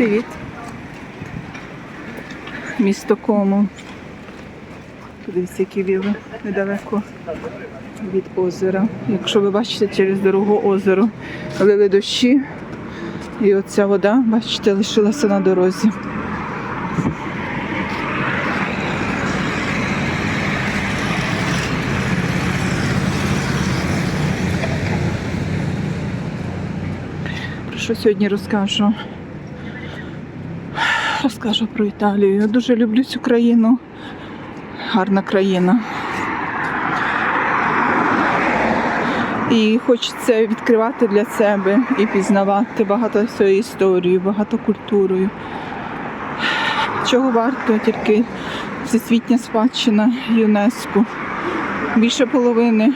Привіт. Місто Кому. Подивіться, які віли недалеко від озера. Якщо ви бачите, через дорогу озеро лили дощі. І оця вода, бачите, лишилася на дорозі. Про що сьогодні розкажу? Розкажу про Італію. Я дуже люблю цю країну. Гарна країна. І хочеться відкривати для себе і пізнавати багато своєї історії, багато культурою. Чого варто тільки всесвітня спадщина ЮНЕСКО. Більше половини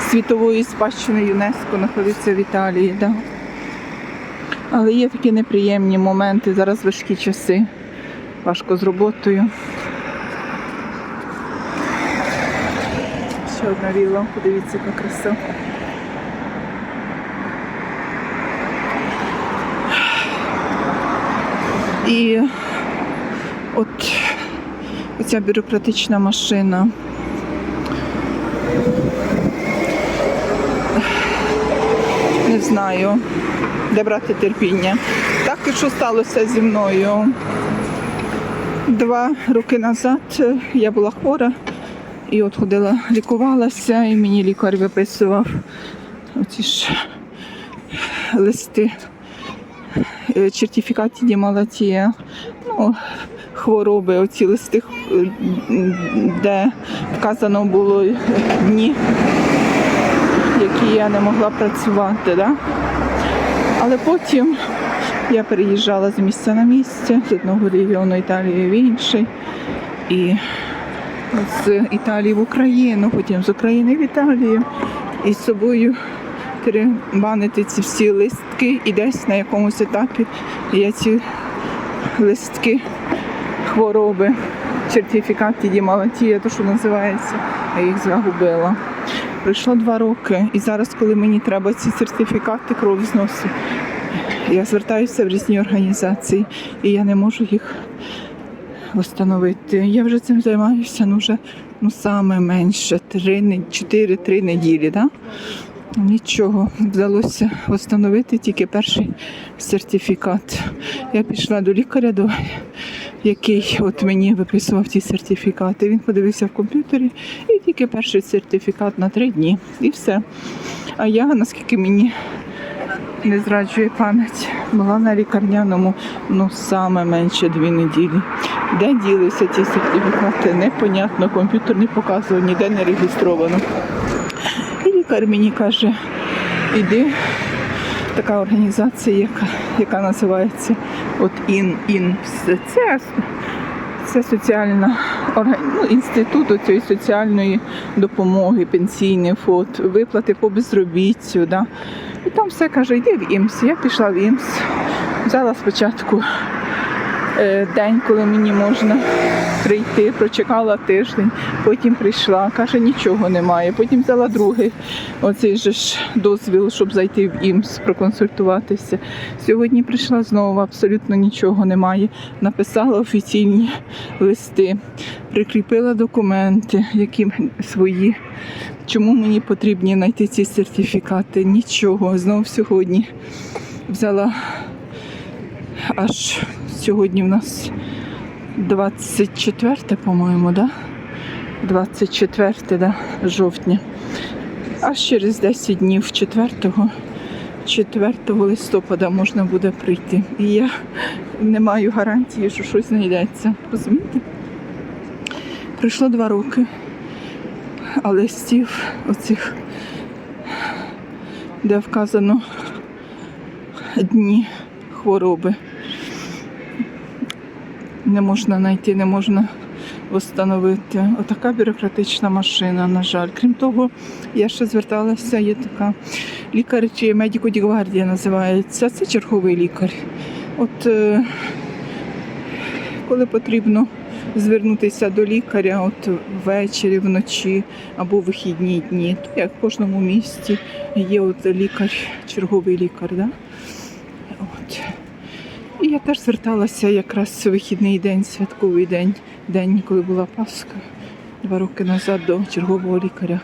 світової спадщини ЮНЕСКО знаходиться в Італії. Да? Але є такі неприємні моменти, зараз важкі часи, важко з роботою. Ще одна віла, подивіться, яка краса. І от оця бюрократична машина. Не знаю, де брати терпіння. Так і що сталося зі мною. Два роки назад я була хвора і от ходила, лікувалася, і мені лікар виписував оці ж листи е, сертифікаті ді ну, хвороби, оці листи, е, де вказано було дні, які я не могла працювати. Да? Але потім я переїжджала з місця на місце, з одного регіону Італії в інший. І з Італії в Україну, потім з України в Італію. І з собою теребанити ці всі листки і десь на якомусь етапі я ці листки хвороби, сертифікати дімалатія, то що називається, я їх загубила. Пройшло два роки, і зараз, коли мені треба ці сертифікати кров зносу, я звертаюся в різні організації, і я не можу їх встановити. Я вже цим займаюся ну, вже ну, саме менше 4-3 неділі. Да? Нічого, вдалося встановити тільки перший сертифікат. Я пішла до лікаря, до, який от мені виписував ті сертифікати. Він подивився в комп'ютері і тільки перший сертифікат на три дні. І все. А я, наскільки мені не зраджує пам'ять, була на лікарняному ну саме менше дві неділі. Де ділися ці сертифікати? Непонятно, комп'ютер не показував, ніде не реєстровано. І лікар мені каже, іди. Така організація, яка, яка називається от ін, ін. Це, це соціальна ну, інститут цієї соціальної допомоги, пенсійний фонд, виплати по безробіттю. Да? І там все каже, йди в ІМС. Я пішла в ІМС, взяла спочатку день, коли мені можна прийти, прочекала тиждень, потім прийшла, каже, нічого немає. Потім взяла другий оцей же ж дозвіл, щоб зайти в ІМС, проконсультуватися. Сьогодні прийшла знову, абсолютно нічого немає. Написала офіційні листи, прикріпила документи, які свої. Чому мені потрібні знайти ці сертифікати? Нічого. Знову сьогодні взяла аж сьогодні в нас 24, по-моєму, да? 24 да, жовтня. Аж через 10 днів 4, 4 листопада можна буде прийти. І я не маю гарантії, що щось знайдеться. Розумієте? Пройшло два роки, а листів оцих, де вказано дні хвороби не можна знайти, не можна встановити. Отака бюрократична машина, на жаль. Крім того, я ще зверталася, є така лікар чи медико ді гвардія називається. Це черговий лікар. От е, коли потрібно звернутися до лікаря от ввечері, вночі або вихідні дні, то як в кожному місті є от лікар, черговий лікар. Да? І я теж зверталася якраз вихідний день, святковий день, день, коли була Пасха, два роки назад до чергового лікаря.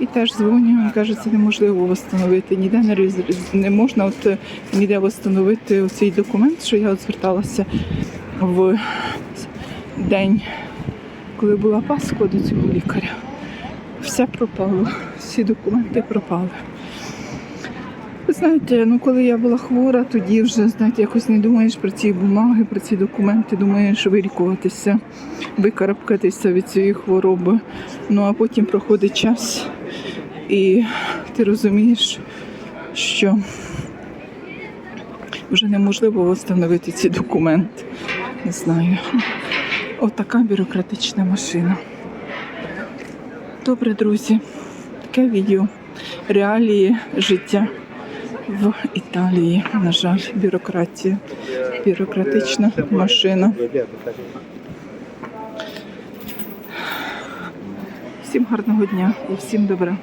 І теж дзвоню, він каже, це неможливо встановити. Ніде не, не можна от, ніде встановити цей документ, що я от зверталася в день, коли була Пасха до цього лікаря. Все пропало, всі документи пропали. Ви знаєте, ну коли я була хвора, тоді вже знаєте, якось не думаєш про ці бумаги, про ці документи, думаєш вилікуватися, викарабкатися від цієї хвороби. Ну а потім проходить час, і ти розумієш, що вже неможливо встановити ці документи. Не знаю. Отака бюрократична машина. Добре, друзі, таке відео. Реалії життя в Італії. На жаль, бюрократія. Бюрократична машина. Всім гарного дня і всім добра.